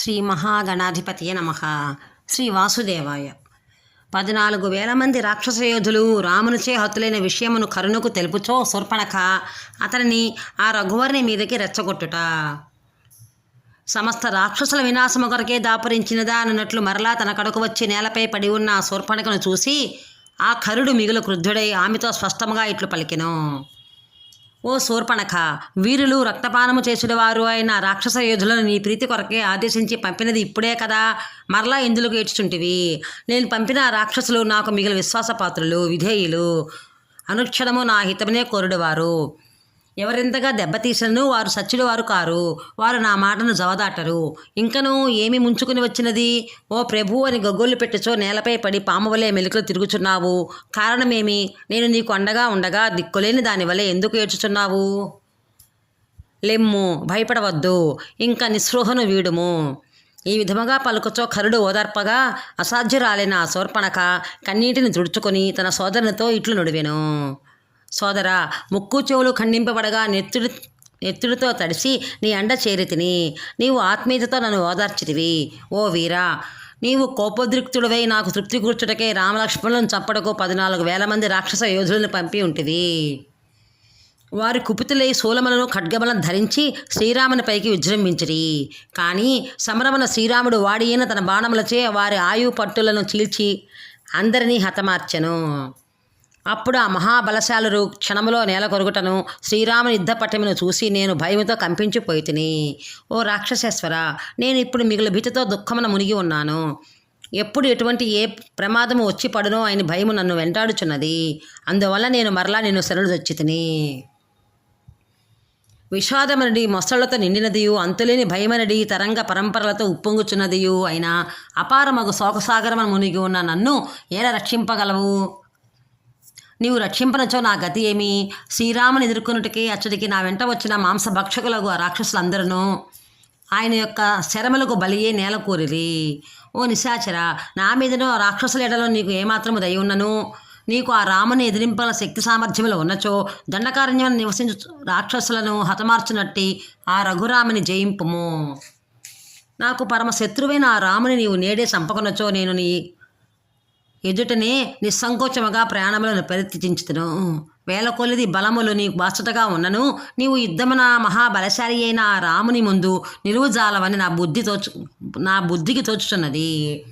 శ్రీ మహాగణాధిపతియ నమ. శ్రీ వాసుదేవాయ. పద్నాలుగు వేల మంది రాక్షస యోధులు రామునిచే హతులైన విషయమును కరుణకు తెలుపుచో శూర్పణఖ అతనిని ఆ రఘువర్ణి మీదకి రెచ్చగొట్టుట. సమస్త రాక్షసుల వినాశము కొరకే దాపురించినదా అన్నట్లు మరలా తన కడుకు వచ్చి నేలపై పడి ఉన్న ఆ చూసి ఆ కరుడు మిగులు క్రుద్ధుడై ఆమెతో స్పష్టముగా ఇట్లు పలికెను. ఓ శూర్పణఖ వీరులు రక్తపానము చేసినవారు అయిన రాక్షస యోధులను నీ ప్రీతి కొరకే ఆదేశించి పంపినది ఇప్పుడే కదా. మరలా ఎందులకు ఏడ్చుచుంటివి? నేను పంపిన రాక్షసులు నాకు మిగిలిన విశ్వాసపాత్రులు విధేయులు. అనుక్షణము నా హితమనే కోరుడువారు. ఎవరెంతగా దెబ్బతీసినను వారు సచ్చుడు వారు కారు. వారు నా మాటను జవదాటరు. ఇంకను ఏమి ముంచుకుని వచ్చినది? ఓ ప్రభు అని గగ్గోలు పెట్టుచో నేలపై పడి పామువలే మెలుకలు తిరుగుచున్నావు. కారణమేమి? నేను నీకు అండగా ఉండగా దిక్కులేని దానివలే ఎందుకు ఏడ్చుచున్నావు? లెమ్ము భయపడవద్దు. ఇంకా నిస్పృహను వీడుము. ఈ విధముగా పలుకుచో కరుడు ఓదార్పగా అసాధ్యురాలైన ఆ శూర్పణక కన్నీటిని తుడుచుకొని తన సోదరునితో ఇట్లు నుడివెను. సోదరా ముక్కు చెవులు ఖండింపబడగా నెత్తుడి నెత్తుడితో తడిసి నీ అండ చేరితిని నీవు ఆత్మీయతతో నన్ను ఓదార్చితివి. ఓ వీరా నీవు కోపోద్రిక్తుడివై నాకు తృప్తి కూర్చుటకే రామలక్ష్మణులను చంపడకు పద్నాలుగు వేల మంది రాక్షస యోధులను పంపి ఉంటివి. వారి కుపితులై శూలములను ఖడ్గములను ధరించి శ్రీరాముని పైకి విజృంభించిరి. కానీ సమరమున శ్రీరాముడు వాడియైన తన బాణములచే వారి ఆయు పట్టులను చీల్చి అందరినీ హతమార్చెను. అప్పుడు ఆ మహాబలశాలురు క్షణములో నేల కొరుగుటను శ్రీరాముని యుద్ధ పట్టమును చూసి నేను భయముతో కంపించిపోయి తిని ఓ రాక్షసేశ్వర నేను ఇప్పుడు మిగిలిన భీతితో దుఃఖమున మునిగి ఉన్నాను. ఎప్పుడు ఎటువంటి ఏ ప్రమాదము వచ్చి పడునో ఆయన భయము నన్ను వెంటాడుచున్నది. అందువల్ల నేను మరలా నేను శరణు వచ్చి తిని విషాదమనడి మొసళ్ళతో నిండినదియు అంతులేని భయమనడి తరంగ పరంపరలతో ఉప్పొంగుచున్నదియు అయిన అపారమగు శోకసాగరమన మునిగి ఉన్న నన్ను ఎలా రక్షింపగలవు? నీవు రక్షింపనచో నా గతి ఏమి? శ్రీరాముని ఎదుర్కొనుటకి అచ్చడికి నా వెంట వచ్చిన మాంసభక్షకులకు ఆ రాక్షసులందరూ ఆయన యొక్క శరములకు బలియే నేల కోరిరి. ఓ నిశాచర నా మీదనో రాక్షసుల ఎడలో నీకు ఏమాత్రము దయ ఉన్నను? నీకు ఆ రాముని ఎదిరింపల శక్తి సామర్థ్యములు ఉన్నచో దండకారణ్యం నివసించు రాక్షసులను హతమార్చునట్టి ఆ రఘురాముని జయింపుము. నాకు పరమ శత్రువైన ఆ రాముని నీవు నేడే చంపకునచో నేను నీ ఎదుటనే నిస్సంకోచముగా ప్రయాణములను పరిత్యజించుతును వేల కొలిది బలములు నీకు బాసటగా ఉన్నను. నీవు యుద్ధమున మహాబలశాలి అయిన రాముని ముందు నిలువుజాలవని నా బుద్ధి తోచు నా బుద్ధికి తోచుతున్నది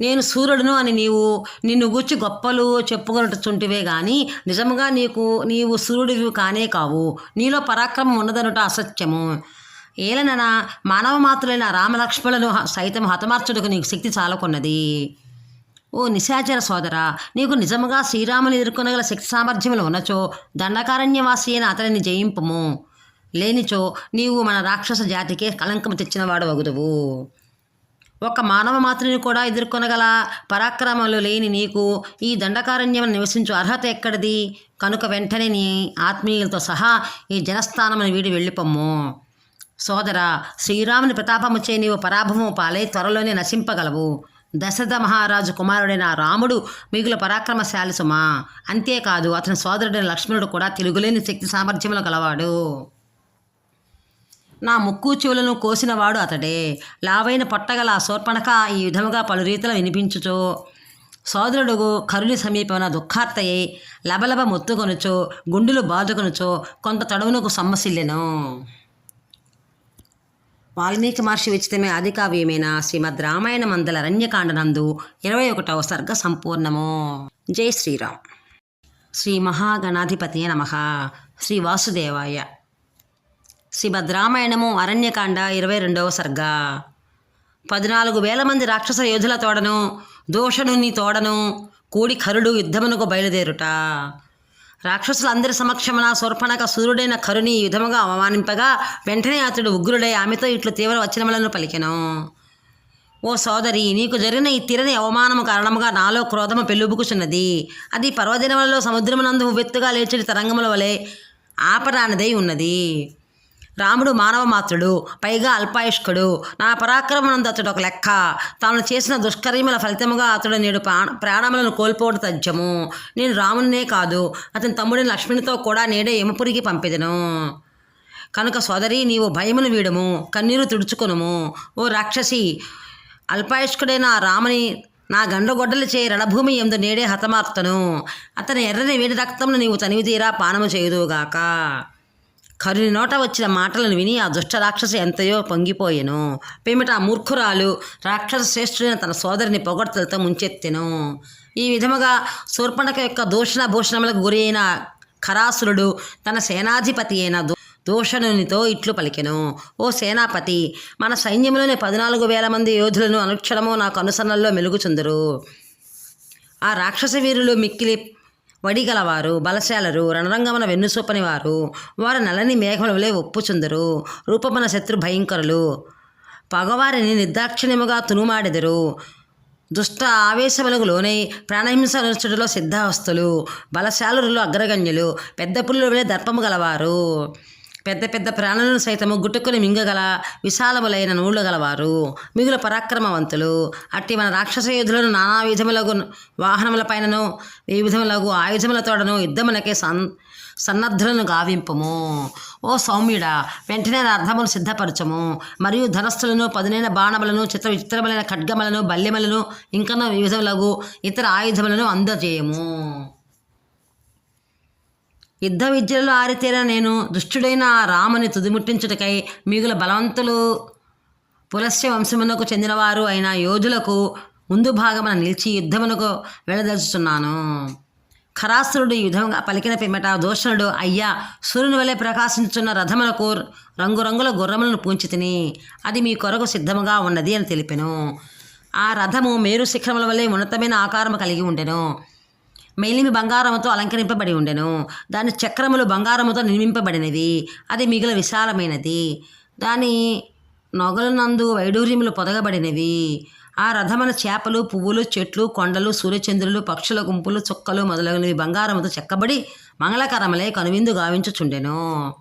నేను సూర్యుడును అని నీవు నిన్ను గూర్చి గొప్పలు చెప్పుకొనటుంటివే కానీ నిజముగా నీకు నీవు సూర్యుడివి కానే కావు. నీలో పరాక్రమం ఉన్నదనుట అసత్యము. ఏలనన మానవ మాత్రులైన రామలక్ష్మణులను సైతం హతమార్చుటకు నీకు శక్తి చాలకున్నది. ఓ నిశాచర సోదరా నీకు నిజముగా శ్రీరాముని ఎదుర్కొనగల శక్తి సామర్థ్యములు ఉన్నచో దండకారణ్యవాసి అయిన అతనిని జయింపుము. లేనిచో నీవు మన రాక్షస జాతికే కళంకం తెచ్చినవాడు అగుదువు ఒక మానవ మాత్రుని కూడా ఎదుర్కొనగల పరాక్రమాలు లేని నీకు ఈ దండకారణ్యం నివసించు అర్హత ఎక్కడిది? కనుక వెంటనే నీ ఆత్మీయులతో సహా ఈ జనస్థానమును వీడి వెళ్ళిపొమ్ము. సోదరా శ్రీరాముని ప్రతాపముచే నీవు పరాభవము పాలై త్వరలోనే నశింపగలవు. దశరథ మహారాజు కుమారుడైన రాముడు మిగుల పరాక్రమశాలి సుమా. అంతేకాదు అతని సోదరుడైన లక్ష్మణుడు కూడా తిరుగులేని శక్తి సామర్థ్యములు గలవాడు. నా ముక్కు చెవులను కోసినవాడు అతడే. లావైన పొట్టగల శూర్పణక ఈ విధముగా పలు రీతిలో వినిపించుచో సోదరుడు కరుని సమీపమున దుఃఖార్తయ్యి లబలబ మొత్తుకొనుచో గుండెలు బాదుకొనుచో కొంత తడవునకు సమ్మసిల్లెను. వాల్మీకి మహర్షి విచితమే అధికావ్యమైన శ్రీమద్ రామాయణ మందల అరణ్యకాండనందు ఇరవై ఒకటవ సర్గ సంపూర్ణము. జై శ్రీరామ్. శ్రీ మహాగణాధిపతి నమ. శ్రీ వాసుదేవాయ. శ్రీమద్ రామాయణము అరణ్యకాండ ఇరవై రెండవ సర్గ. పద్నాలుగు వేల మంది రాక్షస యోధుల తోడను దోషణుని తోడను కూడి కరుడు యుద్ధమునకు బయలుదేరుట. రాక్షసులందరి సమక్షమున శూర్పణక సూర్యుడైన కరుని ఈ విధముగా అవమానింపగా వెంటనే అతడు ఉగ్రుడై ఆమెతో ఇట్లు తీవ్ర వచనములను పలికెను. ఓ సోదరి నీకు జరిగిన ఈ తీరని అవమానము కారణముగా నాలో క్రోధము పెళ్ళుబుకుచున్నది. అది పర్వదినములలో సముద్రమునందు ఉవ్వెత్తుగా లేచడి తరంగముల వలె ఆపరానిదై ఉన్నది. రాముడు మానవ మాత్రుడు పైగా అల్పాయుష్కుడు. నా పరాక్రమనందు అతడు ఒక లెక్క. తాను చేసిన దుష్కర్యముల ఫలితముగా అతడు నేడు ప్రాణ ప్రాణములను కోల్పోవడం తథ్యము. నేను రామునినే కాదు అతని తమ్ముడిని లక్ష్మణునితో కూడా నేడే యమపురికి పంపిదను. కనుక సోదరి నీవు భయమును వీడము కన్నీరు తుడుచుకొనుము. ఓ రాక్షసి అల్పాయుష్కుడైన రాముని నా గండగొడ్డలు చే రణభూమి ఎందు నేడే హతమార్తను అతని ఎర్రని వేడి రక్తంను నీవు తనివి తీరా పానము చేయుదుగాక కరుని నోట వచ్చిన మాటలను విని ఆ దుష్ట రాక్షసి ఎంతయో పొంగిపోయెను. పిమిట ఆ మూర్ఖురాలు రాక్షస శ్రేష్ఠుడైన తన సోదరిని పొగడ్తలతో ముంచెత్తెను. ఈ విధముగా శూర్పణక యొక్క దూషణ భూషణములకు గురి అయిన ఖరాసురుడు తన సేనాధిపతి అయిన దూషణునితో ఇట్లు పలికెను. ఓ సేనాపతి మన సైన్యంలోని పద్నాలుగు వేల మంది యోధులను అనుక్షణము నాకు అనుసరణలో మెలుగుచుందరు. ఆ రాక్షస వీరులు మిక్కిలి వడిగలవారు బలశాలరు రణరంగమున వెన్నుసూపని వారు వారు నలని మేఘములవలే ఒప్పుచుందరు. రూపమున శత్రు భయంకరులు. పగవారిని నిర్దాక్షిణ్యముగా తునుమాడెదరు. దుష్ట ఆవేశములకు లోనై ప్రాణహింస నృత్యుడిలో సిద్ధావస్తులు బలశాలురులు అగ్రగణ్యులు పెద్ద పుల్లు వలె దర్పము గలవారు. పెద్ద పెద్ద ప్రాణులను సైతము గుట్టుకుని మింగగల విశాలములైన నూళ్ళు గలవారు. మిగుల పరాక్రమవంతులు. అట్టి మన రాక్షస యోధులను నానా విధములకు వాహనములపైనను వివిధములగు విధములకు ఆయుధములతోడను యుద్ధమునకే సన్ సన్నద్ధులను గావింపము. ఓ సౌమ్యుడా వెంటనే నా అర్థమును సిద్ధపరచము. మరియు ధనస్థులను పదునైన బాణములను చిత్ర విచిత్రములైన ఖడ్గములను బల్యములను ఇంకనో వివిధములగు ఇతర ఆయుధములను అందజేయము. యుద్ధ విద్యలో ఆరితేర నేను దుష్టుడైన ఆ రాముని తుదిముట్టించుటకై మిగుల బలవంతులు పులస్య వంశమునకు చెందినవారు అయిన యోధులకు ముందు భాగమున నిలిచి యుద్ధమునకు వెళ్ళదలుచుతున్నాను ఖరాసురుడు ఈ విధంగా పలికిన పిమ్మట దూషణుడు అయ్యా సూర్యుని వలె ప్రకాశించున్న రథములకు రంగురంగుల గుర్రములను పూంచి తిని అది మీ కొరకు సిద్ధముగా ఉన్నది అని తెలిపెను. ఆ రథము మేరు శిఖరముల వలె ఉన్నతమైన ఆకారము కలిగి ఉండెను. మేలిమి బంగారముతో అలంకరింపబడి ఉండెను. దాని చక్రములు బంగారముతో నిర్మింపబడినవి అది మిగిలిన విశాలమైనది. దాని నొగలనందు వైడూర్యములు పొదగబడినవి. ఆ రథమున చేపలు పువ్వులు చెట్లు కొండలు సూర్యచంద్రులు పక్షుల గుంపులు చుక్కలు మొదలగునవి బంగారముతో చెక్కబడి మంగళకరములే కనువిందు గావించుచుండెను.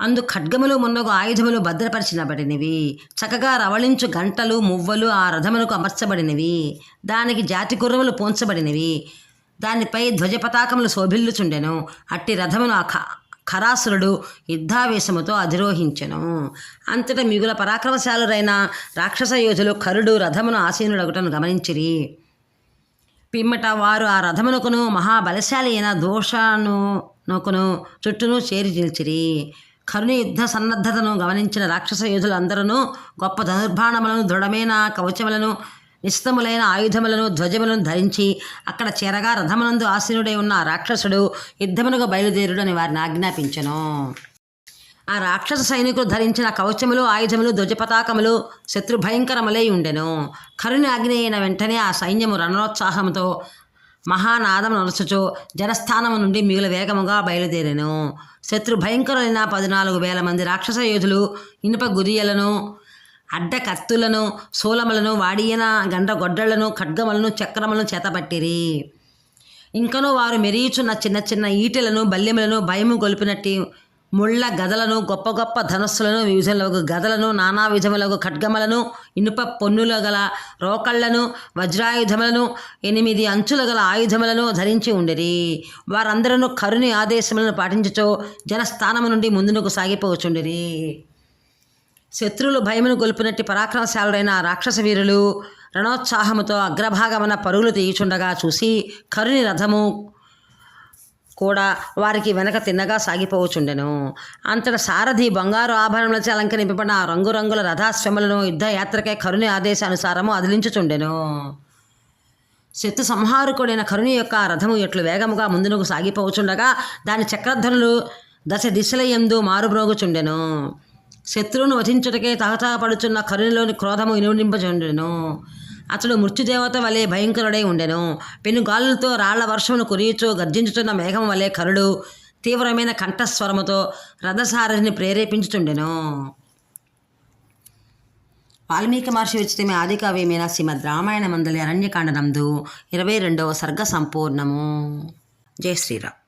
అందు ఖడ్గములు మున్నగు ఆయుధములు భద్రపరిచినబడినవి. చక్కగా రవళించు గంటలు మువ్వలు ఆ రథమునకు అమర్చబడినవి. దానికి జాతి గుర్రములు పోంచబడినవి. దానిపై ధ్వజపతాకములు శోభిల్లుచుండెను. అట్టి రథమును ఆ ఖరాసురుడు యుద్ధావేశముతో అధిరోహించెను. అంతటా మిగుల పరాక్రమశాలురైన రాక్షస యోధులు కరుడు రథమును ఆసీనుడగుటను గమనించిరి. పిమ్మట వారు ఆ రథమునకును మహాబలశాలి అయిన దోషానునకును చుట్టూను చేరి నిలిచిరి. కరుణ యుద్ధ సన్నద్ధతను గమనించిన రాక్షస యోధులందరూ గొప్ప ధనుర్బాణములను దృఢమైన కవచములను నిశ్చితములైన ఆయుధములను ధ్వజములను ధరించి అక్కడ చేరగా రథమునందు ఆసీనుడై ఉన్న రాక్షసుడు యుద్ధమునకు బయలుదేరుడని వారిని ఆజ్ఞాపించెను. ఆ రాక్షస సైనికులు ధరించిన కవచములు ఆయుధములు ధ్వజపతాకములు శత్రు భయంకరములై ఉండెను. కరుని ఆజ్ఞ అయిన వెంటనే ఆ సైన్యము రణోత్సాహముతో మహానాదం నడుచుచు జనస్థానము నుండి మిగుల వేగముగా బయలుదేరెను. శత్రు భయంకరులైన పద్నాలుగు వేల మంది రాక్షస యోధులు ఇనుప గురియలను అడ్డ కత్తులను శూలములను వాడియన గండ్రగొడ్డళ్ళను ఖడ్గములను చక్రములను చేతపట్టిరి. ఇంకనూ వారు మెరియుచున్న చిన్న చిన్న ఈటెలను బల్యములను భయము గొలిపినట్టి ముళ్ళ గదలను గొప్ప గొప్ప ధనస్సులను వివిధములకు గదలను నానా విధములకు ఖడ్గములను ఇనుప పొన్నుల గల రోకళ్ళను వజ్రాయుధములను ఎనిమిది అంచుల గల ఆయుధములను ధరించి ఉండిరి. వారందరూ కరుని ఆదేశములను పాటించుచో జనస్థానము నుండి ముందునకు సాగిపోవచ్చుండిరి. శత్రువులు భయమును గొల్పినట్టి పరాక్రమశాలుడైన రాక్షస వీరులు రణోత్సాహముతో అగ్రభాగమున పరుగులు తీయుచుండగా చూసి కరుని రథము కూడా వారికి వెనక తిన్నగా సాగిపోవచుండెను. అంతట సారథి బంగారు ఆభరణములచే అలంకరింపబడిన ఆ రంగురంగుల రథాశ్వములను యుద్ధయాత్రకై కరుని ఆదేశానుసారము అదిలించుచుండెను. శత్రు సంహారకుడైన కరుని యొక్క రథము ఎట్లు వేగముగా ముందునకు సాగిపోవచుండగా దాని చక్రధనులు దశ దిశల ఎందు మారుబ్రోగుచుండెను శత్రువును వధించుటకే తహతహపడుచున్న కరుణలోని క్రోధము ఇనుడింపచుండెను అతడు మృత్యుదేవత వలె భయంకరుడై ఉండెను. పెనుగాలులతో రాళ్ళ వర్షమును కురియుచు గర్జించుచున్న మేఘం వలె కరుడు తీవ్రమైన కంఠస్వరముతో రథసారథిని ప్రేరేపించుచుండెను. వాల్మీకి మహర్షి విచితమే ఆదికావ్యమైన శ్రీమద్ రామాయణ మందలి అరణ్యకాండనందు ఇరవై రెండవ సర్గ సంపూర్ణము. జై శ్రీరామ్.